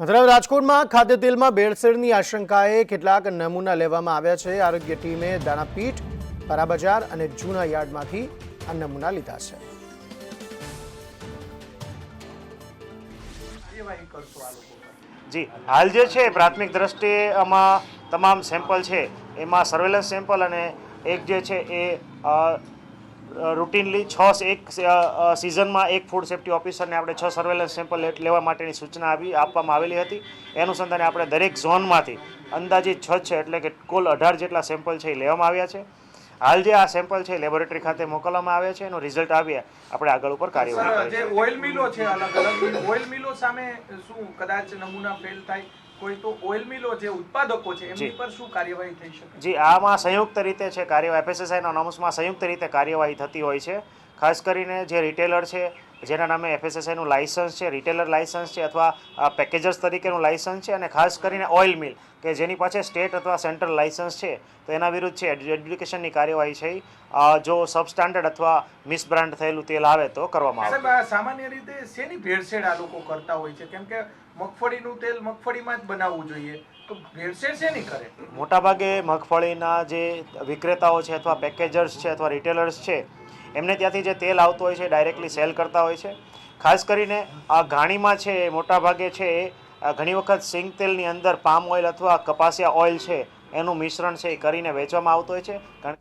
તરફ રાજકોટમાં ખાદ્ય તેલમાં ભેળસેળની આશંકાએ કેટલાક નમૂના લેવામાં આવ્યા છે. આરોગ્ય ટીમે દાણાપીઠ, પરાબજાર અને જૂના યાર્ડમાંથી આ નમૂના લીધા છે. જી, હાલ જે છે, પ્રાથમિક દ્રષ્ટિએ આમાં તમામ સેમ્પલ છે. એમાં સર્વેલન્સ સેમ્પલ અને એક જે છે એ રૂટીનલી છ એક સિઝનમાં એક ફૂડ સેફ્ટી ઓફિસરને આપણે છ સર્વેલન્સ સેમ્પલ લેવા માટેની સૂચના આવી આપવામાં આવેલી હતી. એ અનુસંધાને આપણે દરેક ઝોનમાંથી અંદાજિત છ છે એટલે કે કુલ અઢાર જેટલા સેમ્પલ છે એ લેવામાં આવ્યા છે. હાલ જે આ સેમ્પલ છે લેબોરેટરી ખાતે મોકલવામાં આવ્યા છે એનું રિઝલ્ટ આવ્યા આપણે આગળ ઉપર કાર્યવાહી ઓઇલ મિલો છે અલગ અલગ ઓઇલ મિલો સામે શું કદાચ નમૂના ફેલ થાય? કોઈ તો ઓઇલ મિલો જે ઉત્પાદકો છે એમની પર શું કાર્યવાહી થઈ શકે? જી આમાં સંયુક્ત રીતે છે કાર્યવાહી. એફએસએસઆઈના નોમ્સમાં સંયુક્ત રીતે કાર્યવાહી થતી હોય છે. ખાસ કરીને જે રિટેલર છે જેના નામે એફએસએસઆઈનું લાયસન્સ છે રિટેલર લાયસન્સ છે અથવા પેકેજર્સ તરીકેનું લાયસન્સ છે અને ખાસ કરીને ઓઇલ મિલ કે જેની પાસે સ્ટેટ અથવા સેન્ટ્રલ લાયસન્સ છે તો એના વિરુદ્ધ છે એડ્યુકેશનની કાર્યવાહી છે. જો સબસ્ટાન્ડર્ડ અથવા મિસબ્રાન્ડ થયેલું તેલ આવે તો કરવામાં આવે સામાન્ય રીતે શેની ભેળસેળ આ લોકો કરતા હોય છે? કેમ કે મગફળીનું તેલ મગફળીમાં જ બનાવવું જોઈએ. તો ભેળસેળ શેની કરે? મોટાભાગે મગફળીના જે વિક્રેતાઓ છે અથવા પેકેજર્સ છે અથવા રિટેલર્સ છે એમને ત્યાંથી જે તેલ આવતું હોય છે ડાયરેક્ટલી સેલ કરતા હોય છે. ખાસ કરીને આ ઘાણીમાં છે મોટાભાગે છે, એ ઘણી વખત સિંગ તેલની અંદર પામ ઓઇલ અથવા કપાસિયા ઓઇલ છે, એનું મિશ્રણ છે, એ કરીને વેચવામાં આવતું હોય છે. કારણ